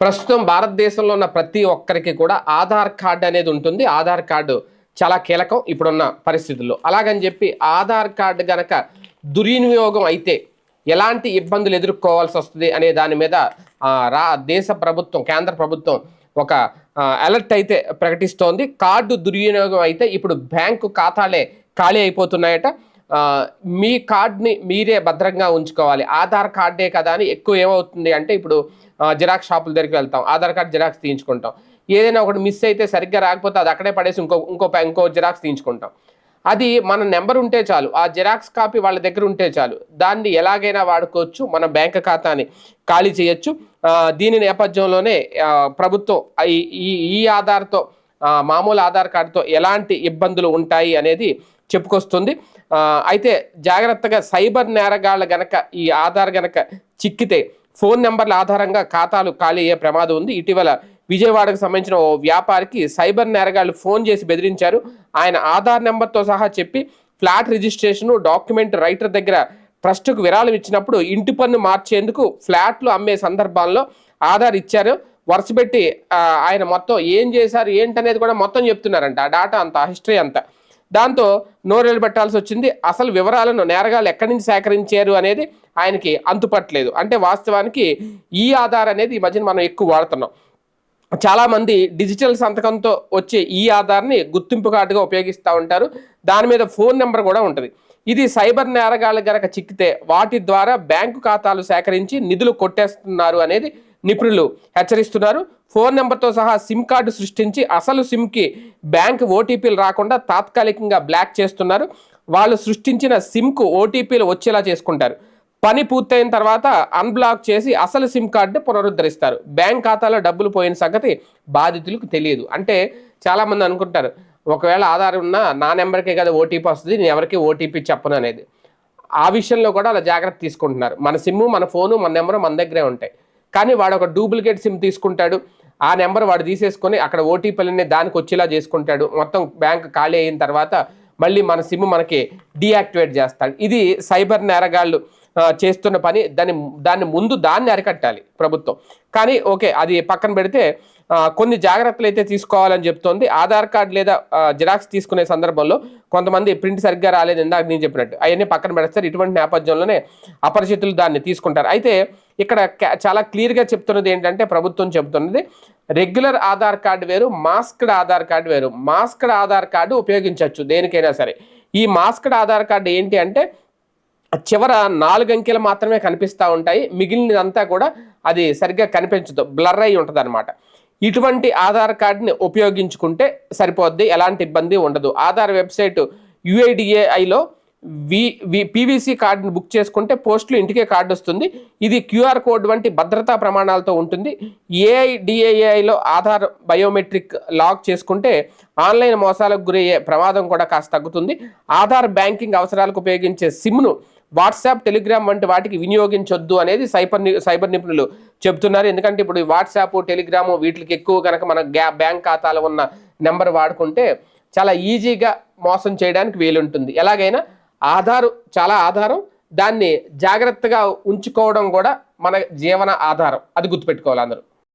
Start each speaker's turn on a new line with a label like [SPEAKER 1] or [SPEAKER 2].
[SPEAKER 1] ప్రస్తుతం భారతదేశంలో ఉన్న ప్రతి ఒక్కరికి కూడా ఆధార్ కార్డు అనేది ఉంటుంది. ఆధార్ కార్డు చాలా కీలకం ఇప్పుడున్న పరిస్థితుల్లో. అలాగని చెప్పి ఆధార్ కార్డు గనక దుర్వినియోగం అయితే ఎలాంటి ఇబ్బందులు ఎదుర్కోవాల్సి వస్తుంది అనే దాని మీద రా దేశ ప్రభుత్వం కేంద్ర ప్రభుత్వం ఒక అలర్ట్ అయితే ప్రకటిస్తోంది. కార్డు దుర్వినియోగం అయితే ఇప్పుడు బ్యాంకు ఖాతాలే ఖాళీ అయిపోతున్నాయట. మీ కార్డ్ని మీరే భద్రంగా ఉంచుకోవాలి. ఆధార్ కార్డే కదా అని ఎక్కువ ఏమవుతుంది అంటే ఇప్పుడు జిరాక్స్ షాపుల దగ్గరికి వెళ్తాం. ఆధార్ కార్డ్ జిరాక్స్ తీయించుకుంటాం. ఏదైనా ఒకటి మిస్ అయితే సరిగ్గా రాకపోతే అది అక్కడే పడేసి ఇంకో ఇంకో ఇంకో జిరాక్స్ తీయించుకుంటాం. అది మన నెంబర్ ఉంటే చాలు. ఆ జిరాక్స్ కాపీ వాళ్ళ దగ్గర ఉంటే చాలు. దాన్ని ఎలాగైనా వాడుకోవచ్చు. మన బ్యాంక్ ఖాతాని ఖాళీ చేయొచ్చు. దీని నేపథ్యంలోనే ప్రభుత్వం ఈ- ఈ ఆధార్తో మామూలు ఆధార్ కార్డుతో ఎలాంటి ఇబ్బందులు ఉంటాయి అనేది చెప్పుకొస్తుంది. అయితే జాగ్రత్తగా సైబర్ నేరగాళ్ళ గనక ఈ ఆధార్ గనక చిక్కితే ఫోన్ నెంబర్ల ఆధారంగా ఖాతాలు ఖాళీ అయ్యే ప్రమాదం ఉంది. ఇటీవల విజయవాడకు సంబంధించిన ఓ వ్యాపారికి సైబర్ నేరగాళ్ళు ఫోన్ చేసి బెదిరించారు. ఆయన ఆధార్ నెంబర్తో సహా చెప్పి ఫ్లాట్ రిజిస్ట్రేషన్ డాక్యుమెంట్ రైటర్ దగ్గర ట్రస్ట్కు విరాళం ఇచ్చినప్పుడు ఇంటి పన్ను మార్చేందుకు ఫ్లాట్లు అమ్మే సందర్భాల్లో ఆధార్ ఇచ్చారు. వరుసపెట్టి ఆయన మొత్తం ఏం చేశారు ఏంటనేది కూడా మొత్తం చెప్తున్నారంట. ఆ డాటా అంత హిస్టరీ అంతా. దాంతో నోరేళ్ళు పెట్టాల్సి వచ్చింది. అసలు వివరాలను నేరగాలు ఎక్కడి నుంచి సేకరించారు అనేది ఆయనకి అంతుపట్టలేదు. అంటే వాస్తవానికి ఈ ఆధార్ అనేది ఈ మధ్యన మనం ఎక్కువ వాడుతున్నాం. చాలామంది డిజిటల్ సంతకంతో వచ్చే ఈ ఆధార్ని గుర్తింపు కార్డుగా ఉపయోగిస్తూ ఉంటారు. దాని మీద ఫోన్ నెంబర్ కూడా ఉంటుంది. ఇది సైబర్ నేరగాళ్ళ గనక చిక్కితే వాటి ద్వారా బ్యాంకు ఖాతాలు సేకరించి నిధులు కొట్టేస్తున్నారు అనేది నిపుణులు హెచ్చరిస్తున్నారు. ఫోన్ నెంబర్తో సహా సిమ్ కార్డు సృష్టించి అసలు సిమ్కి బ్యాంక్ ఓటీపీలు రాకుండా తాత్కాలికంగా బ్లాక్ చేస్తున్నారు. వాళ్ళు సృష్టించిన సిమ్కు ఓటీపీలు వచ్చేలా చేసుకుంటారు. పని పూర్తయిన తర్వాత అన్బ్లాక్ చేసి అసలు సిమ్ కార్డుని పునరుద్ధరిస్తారు. బ్యాంక్ ఖాతాలో డబ్బులు పోయిన సంగతి బాధితులకు తెలియదు. అంటే చాలామంది అనుకుంటారు ఒకవేళ ఆధార్ ఉన్నా నా నెంబర్కే కదా ఓటీపీ వస్తుంది నేను ఎవరికి ఓటీపీ చెప్పను అనేది. ఆ విషయంలో కూడా అలా జాగ్రత్త తీసుకుంటున్నారు. మన సిమ్ము మన ఫోను మన నెంబరు మన దగ్గరే ఉంటాయి. కానీ వాడు ఒక డూప్లికేట్ సిమ్ తీసుకుంటాడు. ఆ నెంబర్ వాడు తీసేసుకొని అక్కడ ఓటీపీలన్నీ దానికి వచ్చేలా చేసుకుంటాడు. మొత్తం బ్యాంక్ ఖాళీ అయిన తర్వాత మళ్ళీ మన సిమ్ మనకి డీయాక్టివేట్ చేస్తాడు. ఇది సైబర్ నేరగాళ్ళు చేస్తున్న పని దాన్ని దాన్ని ముందు దాన్ని అరికట్టాలి ప్రభుత్వం. కానీ ఓకే అది పక్కన పెడితే కొన్ని జాగ్రత్తలు అయితే తీసుకోవాలని చెప్తోంది. ఆధార్ కార్డ్ లేదా జిరాక్స్ తీసుకునే సందర్భంలో కొంతమంది ప్రింట్ సరిగ్గా రాలేదు ఇందాక నేను చెప్పినట్టు. అవన్నీ పక్కన పెడతారు. ఇటువంటి నేపథ్యంలోనే అపరిచితులు దాన్ని తీసుకుంటారు. అయితే ఇక్కడ చాలా క్లియర్గా చెప్తున్నది ఏంటంటే ప్రభుత్వం చెబుతున్నది రెగ్యులర్ ఆధార్ కార్డు వేరు మాస్క్డ్ ఆధార్ కార్డు వేరు. మాస్క్డ్ ఆధార్ కార్డు ఉపయోగించవచ్చు దేనికైనా సరే. ఈ మాస్క్డ్ ఆధార్ కార్డు ఏంటి అంటే చివర నాలుగు అంకెలు మాత్రమే కనిపిస్తూ ఉంటాయి. మిగిలినదంతా కూడా అది సరిగ్గా కనిపించదు. బ్లర్ అయి ఉంటుంది అనమాట ఇటువంటి ఆధార్ కార్డుని ఉపయోగించుకుంటే సరిపోద్ది. ఎలాంటి ఇబ్బంది ఉండదు. ఆధార్ వెబ్సైట్ యుఐడిఏఐలో వి వి పీవీసీ కార్డుని బుక్ చేసుకుంటే పోస్టులు ఇంటికే కార్డు వస్తుంది. ఇది క్యూఆర్ కోడ్ వంటి భద్రతా ప్రమాణాలతో ఉంటుంది. ఏఐడిఏఐలో ఆధార్ బయోమెట్రిక్ లాక్ చేసుకుంటే ఆన్లైన్ మోసాలకు గురయ్యే ప్రమాదం కూడా కాస్త తగ్గుతుంది. ఆధార్ బ్యాంకింగ్ అవసరాలకు ఉపయోగించే సిమ్ను వాట్సాప్ టెలిగ్రామ్ వంటి వాటికి వినియోగించొద్దు అనేది సైబర్ ని- సైబర్ నిపుణులు చెబుతున్నారు. ఎందుకంటే ఇప్పుడు వాట్సాప్ టెలిగ్రాము వీటికి ఎక్కువ కనుక మన గ్యా బ్యాంక్ ఖాతాలో ఉన్న నెంబర్ వాడుకుంటే చాలా ఈజీగా మోసం చేయడానికి వీలుంటుంది. ఎలాగైనా ఆధారు చాలా ఆధారం. దాన్ని జాగ్రత్తగా ఉంచుకోవడం కూడా మన జీవన ఆధారం. అది గుర్తుపెట్టుకోవాలి అందరూ.